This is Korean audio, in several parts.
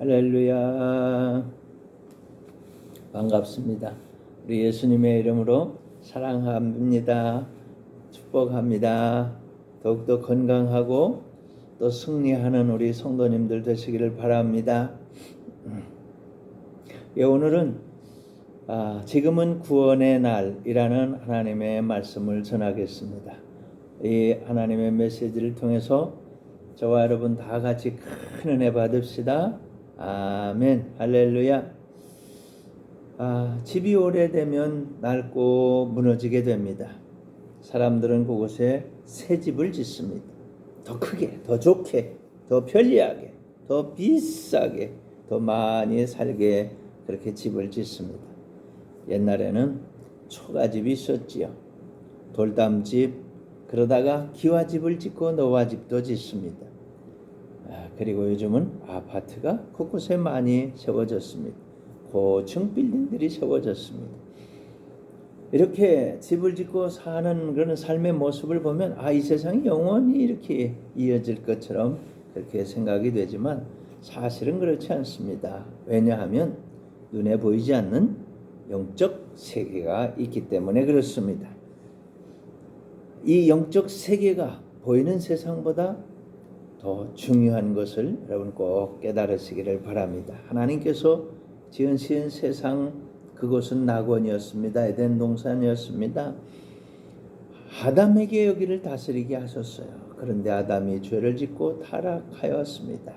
할렐루야. 반갑습니다. 우리 예수님의 이름으로 사랑합니다. 축복합니다. 더욱더 건강하고 또 승리하는 우리 성도님들 되시기를 바랍니다. 예, 오늘은 아, 지금은 구원의 날이라는 하나님의 말씀을 전하겠습니다. 이 하나님의 메시지를 통해서 저와 여러분 다 같이 큰 은혜 받읍시다. 아멘. 할렐루야. 아, 집이 오래되면 낡고 무너지게 됩니다. 사람들은 그곳에 새 집을 짓습니다. 더 크게, 더 좋게, 더 편리하게, 더 비싸게, 더 많이 살게 그렇게 집을 짓습니다. 옛날에는 초가집이 있었지요. 돌담집, 그러다가 기와집을 짓고 노화집도 짓습니다. 아, 그리고 요즘은 아파트가 곳곳에 많이 세워졌습니다. 고층 빌딩들이 세워졌습니다. 이렇게 집을 짓고 사는 그런 삶의 모습을 보면 아, 이 세상이 영원히 이렇게 이어질 것처럼 그렇게 생각이 되지만 사실은 그렇지 않습니다. 왜냐하면 눈에 보이지 않는 영적 세계가 있기 때문에 그렇습니다. 이 영적 세계가 보이는 세상보다 더 중요한 것을 여러분 꼭 깨달으시기를 바랍니다. 하나님께서 지으신 세상 그곳은 낙원이었습니다. 에덴 동산이었습니다. 아담에게 여기를 다스리게 하셨어요. 그런데 아담이 죄를 짓고 타락하였습니다.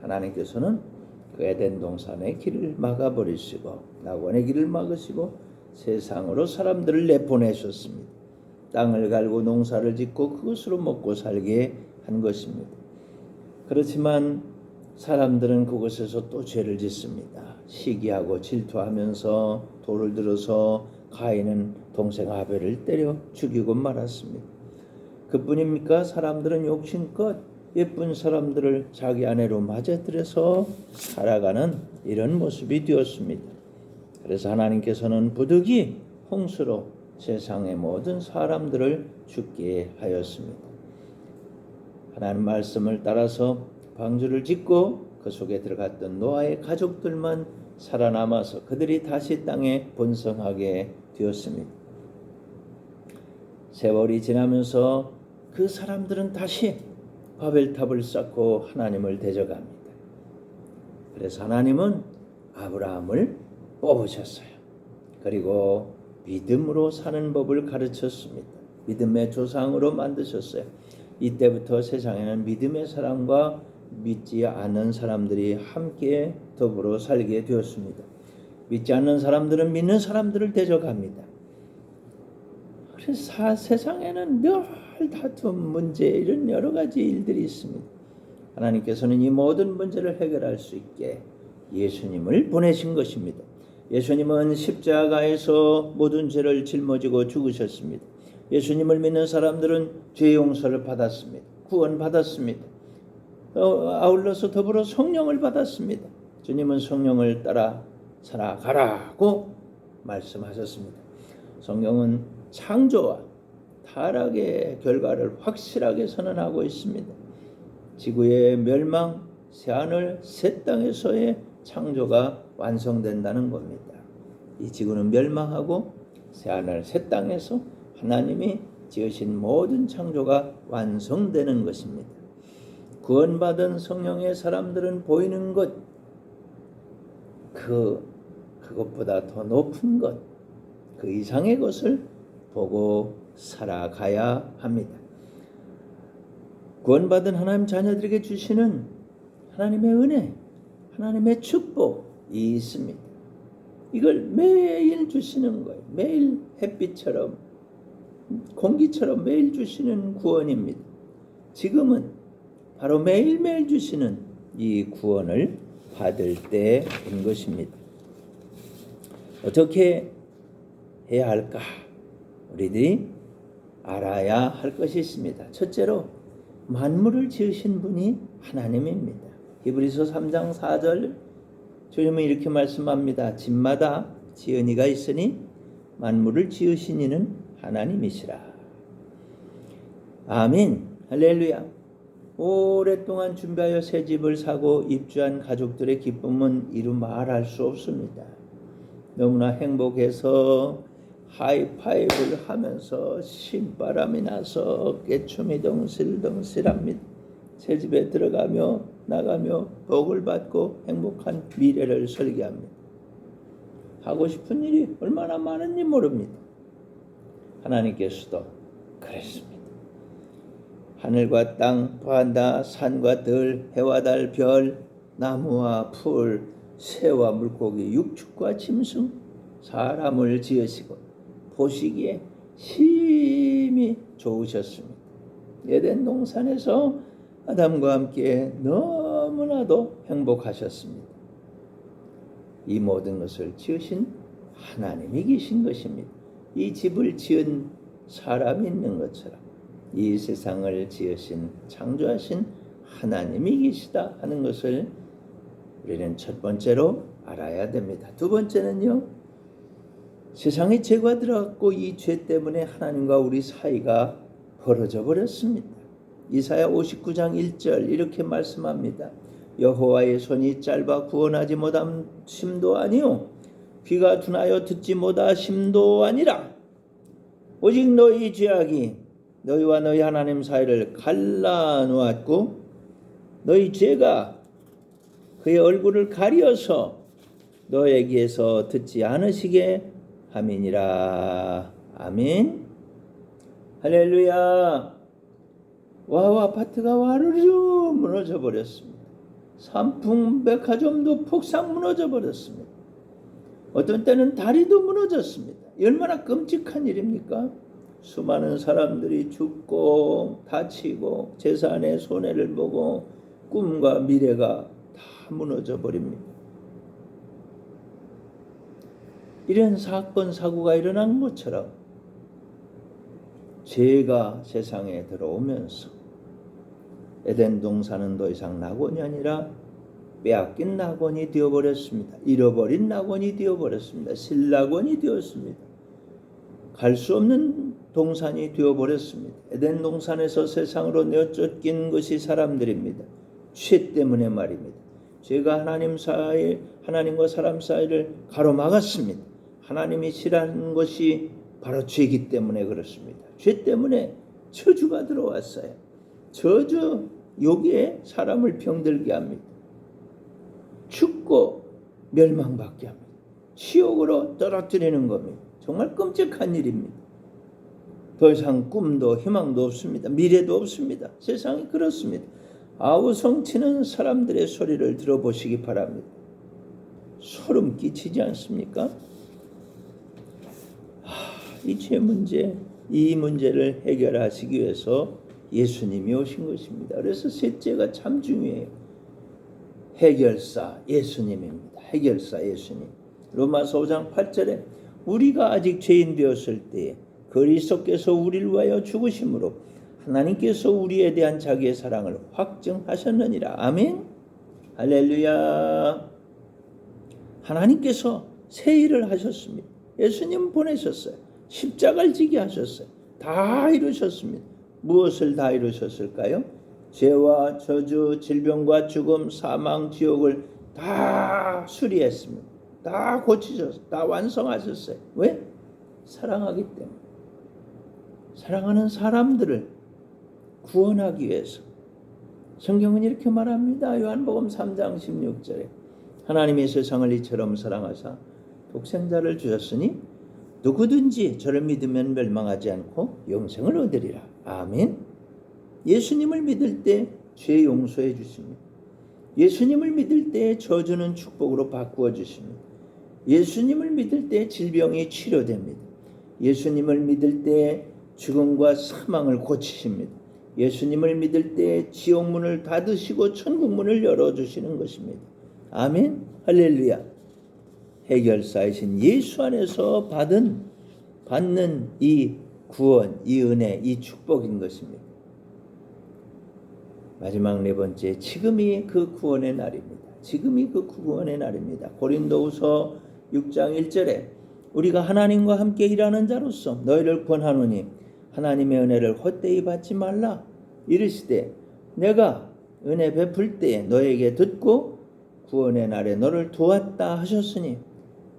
하나님께서는 그 에덴 동산의 길을 막아버리시고 낙원의 길을 막으시고 세상으로 사람들을 내보내셨습니다. 땅을 갈고 농사를 짓고 그것으로 먹고 살게 한 것입니다. 그렇지만 사람들은 그곳에서 또 죄를 짓습니다. 시기하고 질투하면서 돌을 들어서 가인은 동생 아벨을 때려 죽이고 말았습니다. 그뿐입니까? 사람들은 욕심껏 예쁜 사람들을 자기 아내로 맞아들여서 살아가는 이런 모습이 되었습니다. 그래서 하나님께서는 부득이 홍수로 세상의 모든 사람들을 죽게 하였습니다. 하나님 말씀을 따라서 방주를 짓고 그 속에 들어갔던 노아의 가족들만 살아남아서 그들이 다시 땅에 번성하게 되었습니다. 세월이 지나면서 그 사람들은 다시 바벨탑을 쌓고 하나님을 대적합니다. 그래서 하나님은 아브라함을 뽑으셨어요. 그리고 믿음으로 사는 법을 가르쳤습니다. 믿음의 조상으로 만드셨어요. 이때부터 세상에는 믿음의 사람과 믿지 않는 사람들이 함께 더불어 살게 되었습니다. 믿지 않는 사람들은 믿는 사람들을 대적합니다. 그래서 세상에는 늘 다툼, 문제 이런 여러 가지 일들이 있습니다. 하나님께서는 이 모든 문제를 해결할 수 있게 예수님을 보내신 것입니다. 예수님은 십자가에서 모든 죄를 짊어지고 죽으셨습니다. 예수님을 믿는 사람들은 죄 용서를 받았습니다. 구원 받았습니다. 어, 아울러서 더불어 성령을 받았습니다. 주님은 성령을 따라 살아가라고 말씀하셨습니다. 성령은 창조와 타락의 결과를 확실하게 선언하고 있습니다. 지구의 멸망, 새하늘, 새 땅에서의 창조가 완성된다는 겁니다. 이 지구는 멸망하고 새하늘, 새 땅에서 하나님이 지으신 모든 창조가 완성되는 것입니다. 구원받은 성령의 사람들은 보이는 것, 그, 그것보다 더 높은 것, 그 이상의 것을 보고 살아가야 합니다. 구원받은 하나님 자녀들에게 주시는 하나님의 은혜, 하나님의 축복이 있습니다. 이걸 매일 주시는 거예요. 매일 햇빛처럼, 공기처럼 매일 주시는 구원입니다. 지금은 바로 매일매일 주시는 이 구원을 받을 때인 것입니다. 어떻게 해야 할까? 우리들이 알아야 할 것이 있습니다. 첫째로 만물을 지으신 분이 하나님입니다. 히브리서 3장 4절 주님은 이렇게 말씀합니다. 집마다 지은 이가 있으니 만물을 지으신 이는 하나님이시라. 아멘. 할렐루야. 오랫동안 준비하여 새 집을 사고 입주한 가족들의 기쁨은 이루 말할 수 없습니다. 너무나 행복해서 하이파이브를 하면서 신바람이 나서 깨춤이 덩실덩실합니다. 새 집에 들어가며 나가며 복을 받고 행복한 미래를 설계합니다. 하고 싶은 일이 얼마나 많은지 모릅니다. 하나님께서도 그랬습니다. 하늘과 땅, 바다, 산과 들, 해와 달, 별, 나무와 풀, 새와 물고기, 육축과 짐승, 사람을 지으시고 보시기에 심히 좋으셨습니다. 에덴 동산에서 아담과 함께 너무나도 행복하셨습니다. 이 모든 것을 지으신 하나님이 계신 것입니다. 이 집을 지은 사람이 있는 것처럼 이 세상을 지으신 창조하신 하나님이 계시다 하는 것을 우리는 첫 번째로 알아야 됩니다. 두 번째는요. 세상에 죄가 들어갔고 이 죄 때문에 하나님과 우리 사이가 벌어져 버렸습니다. 이사야 59장 1절 이렇게 말씀합니다. 여호와의 손이 짧아 구원하지 못함 심도 아니요 귀가 둔하여 듣지 못하심도 아니라 오직 너희 죄악이 너희와 너희 하나님 사이를 갈라 놓았고 너희 죄가 그의 얼굴을 가리어서 너에게서 듣지 않으시게 함이니라. 아멘. 할렐루야. 와우 아파트가 와르르 무너져 버렸습니다. 삼풍 백화점도 폭삭 무너져 버렸습니다 어떤 때는 다리도 무너졌습니다 얼마나 끔찍한 일입니까? 수많은 사람들이 죽고 다치고 재산의 손해를 보고 꿈과 미래가 다 무너져 버립니다. 이런 사건 사고가 일어난 것처럼 죄가 세상에 들어오면서 에덴 동산은 더 이상 낙원이 아니라 빼앗긴 낙원이 되어버렸습니다. 잃어버린 낙원이 되어버렸습니다. 신낙원이 되었습니다. 갈 수 없는 동산이 되어버렸습니다. 에덴 동산에서 세상으로 내쫓긴 것이 사람들입니다. 죄 때문에 말입니다. 죄가 하나님 사이 하나님과 사람 사이를 가로막았습니다. 하나님이 싫어하는 것이 바로 죄이기 때문에 그렇습니다. 죄 때문에 저주가 들어왔어요. 저주 여기에 사람을 병들게 합니다. 죽고 멸망받게 합니다. 지옥으로 떨어뜨리는 겁니다. 정말 끔찍한 일입니다. 더 이상 꿈도 희망도 없습니다. 미래도 없습니다. 세상이 그렇습니다. 아우 성치는 사람들의 소리를 들어보시기 바랍니다. 소름 끼치지 않습니까? 이죄 문제, 이 문제를 해결하시기 위해서 예수님이 오신 것입니다. 그래서 셋째가 참 중요해요. 해결사 예수님입니다. 해결사 예수님. 로마서 5장 8절에 우리가 아직 죄인 되었을 때에 그리스도께서 우리를 위하여 죽으심으로 하나님께서 우리에 대한 자기의 사랑을 확증하셨느니라. 아멘. 할렐루야. 하나님께서 새 일을 하셨습니다. 예수님 보내셨어요. 십자가를 지게 하셨어요. 다 이루셨습니다. 무엇을 다 이루셨을까요? 죄와 저주, 질병과 죽음, 사망, 지옥을 다 수리했습니다. 다 고치셨어요. 다 완성하셨어요. 왜? 사랑하기 때문에. 사랑하는 사람들을 구원하기 위해서. 성경은 이렇게 말합니다. 요한복음 3장 16절에 하나님의 세상을 이처럼 사랑하사 독생자를 주셨으니 누구든지 저를 믿으면 멸망하지 않고 영생을 얻으리라. 아멘. 예수님을 믿을 때 죄 용서해 주십니다. 예수님을 믿을 때 저주는 축복으로 바꾸어 주십니다. 예수님을 믿을 때 질병이 치료됩니다. 예수님을 믿을 때 죽음과 사망을 고치십니다. 예수님을 믿을 때 지옥문을 닫으시고 천국문을 열어주시는 것입니다. 아멘. 할렐루야. 해결사이신 예수 안에서 받은 받는 이 구원, 이 은혜, 이 축복인 것입니다. 마지막 네 번째, 지금이 그 구원의 날입니다. 지금이 그 구원의 날입니다. 고린도후서 6장 1절에 우리가 하나님과 함께 일하는 자로서 너희를 권하노니 하나님의 은혜를 헛되이 받지 말라. 이르시되 내가 은혜 베풀 때에 너에게 듣고 구원의 날에 너를 도왔다 하셨으니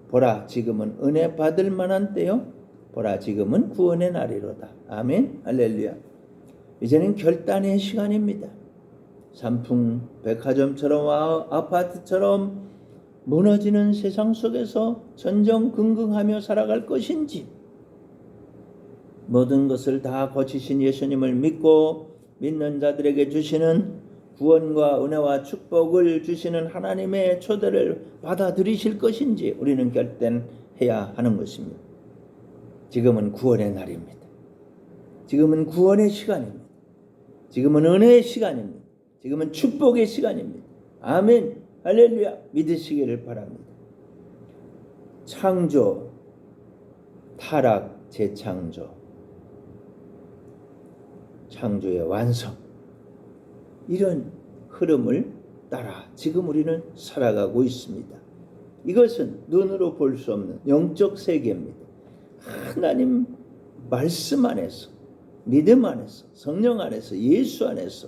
보라 지금은 은혜 받을 만한 때요 보라 지금은 구원의 날이로다 아멘 할렐루야 이제는 결단의 시간입니다 삼풍 백화점처럼 아- 아파트처럼 무너지는 세상 속에서 전전긍긍하며 살아갈 것인지 모든 것을 다 거치신 예수님을 믿고 믿는 자들에게 주시는 구원과 은혜와 축복을 주시는 하나님의 초대를 받아들이실 것인지 우리는 결단해야 하는 것입니다. 지금은 구원의 날입니다. 지금은 구원의 시간입니다. 지금은 은혜의 시간입니다. 지금은 축복의 시간입니다. 아멘. 할렐루야. 믿으시기를 바랍니다. 창조, 타락, 재창조, 창조의 완성. 이런 흐름을 따라 지금 우리는 살아가고 있습니다. 이것은 눈으로 볼 수 없는 영적 세계입니다. 하나님 말씀 안에서, 믿음 안에서, 성령 안에서, 예수 안에서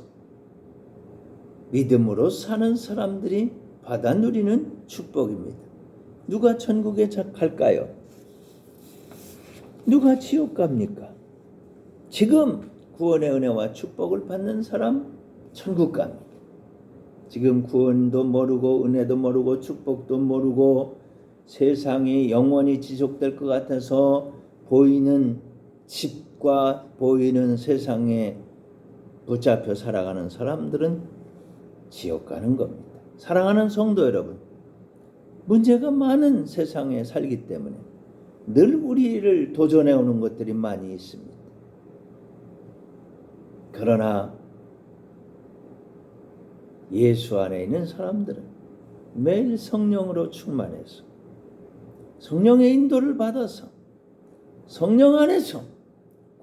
믿음으로 사는 사람들이 받아 누리는 축복입니다. 누가 천국에 갈까요? 누가 지옥 갑니까? 지금 구원의 은혜와 축복을 받는 사람 천국 갑니다. 지금 구원도 모르고 은혜도 모르고 축복도 모르고 세상이 영원히 지속될 것 같아서 보이는 집과 보이는 세상에 붙잡혀 살아가는 사람들은 지옥 가는 겁니다. 사랑하는 성도 여러분, 문제가 많은 세상에 살기 때문에 늘 우리를 도전해 오는 것들이 많이 있습니다. 그러나 예수 안에 있는 사람들은 매일 성령으로 충만해서 성령의 인도를 받아서 성령 안에서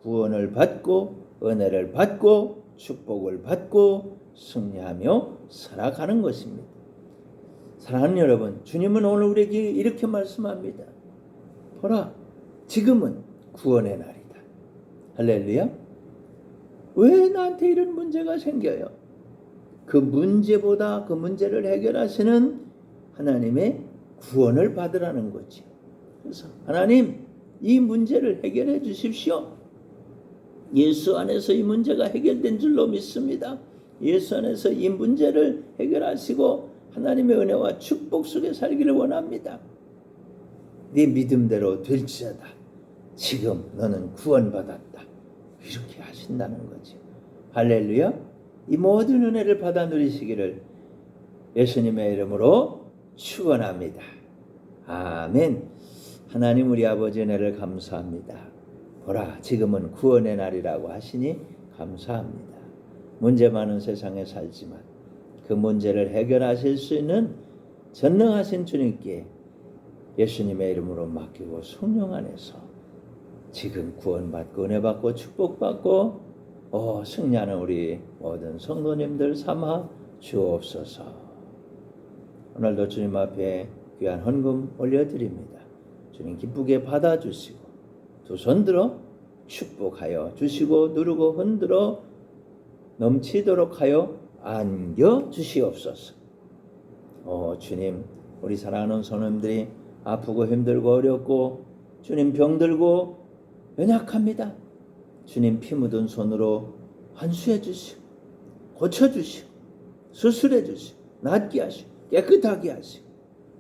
구원을 받고 은혜를 받고 축복을 받고 승리하며 살아가는 것입니다. 사랑하는 여러분, 주님은 오늘 우리에게 이렇게 말씀합니다. 보라, 지금은 구원의 날이다. 할렐루야. 왜 나한테 이런 문제가 생겨요? 그 문제보다 그 문제를 해결하시는 하나님의 구원을 받으라는 거지. 그래서 하나님 이 문제를 해결해 주십시오. 예수 안에서 이 문제가 해결된 줄로 믿습니다. 예수 안에서 이 문제를 해결하시고 하나님의 은혜와 축복 속에 살기를 원합니다. 네 믿음대로 될지어다. 지금 너는 구원받았다. 이렇게 하신다는 거지. 할렐루야. 이 모든 은혜를 받아 누리시기를 예수님의 이름으로 축원합니다. 아멘. 하나님 우리 아버지 은혜를 감사합니다. 보라 지금은 구원의 날이라고 하시니 감사합니다. 문제 많은 세상에 살지만 그 문제를 해결하실 수 있는 전능하신 주님께 예수님의 이름으로 맡기고 성령 안에서 지금 구원받고 은혜받고 축복받고 어, 승리하는 우리 모든 성도님들 삼아 주옵소서. 오늘도 주님 앞에 귀한 헌금 올려드립니다. 주님 기쁘게 받아주시고 두 손 들어 축복하여 주시고 누르고 흔들어 넘치도록 하여 안겨 주시옵소서. 어, 주님, 우리 사랑하는 손님들이 아프고 힘들고 어렵고 주님 병들고 연약합니다. 주님 피 묻은 손으로 환수해 주시고 고쳐 주시고 수술해 주시고 낫게 하시고 깨끗하게 하시고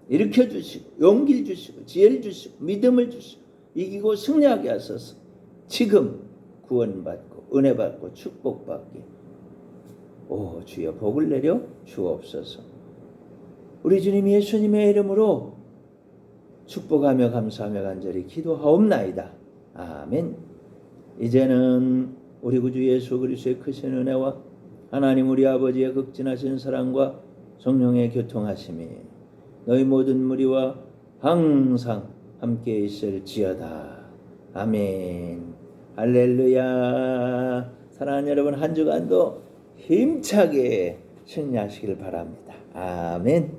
일으켜 주시고 용기를 주시고 지혜를 주시고 믿음을 주시고 이기고 승리하게 하소서. 지금 구원받고 은혜 받고 축복받게 오 주여 복을 내려 주옵소서. 우리 주님 예수님의 이름으로 축복하며 감사하며 간절히 기도하옵나이다. 아멘. 이제는 우리 구주 예수 그리스도의 크신 은혜와 하나님 우리 아버지의 극진하신 사랑과 성령의 교통하심이 너희 모든 무리와 항상 함께 있을지어다. 아멘. 할렐루야. 사랑하는 여러분 한 주간도 힘차게 승리하시길 바랍니다. 아멘.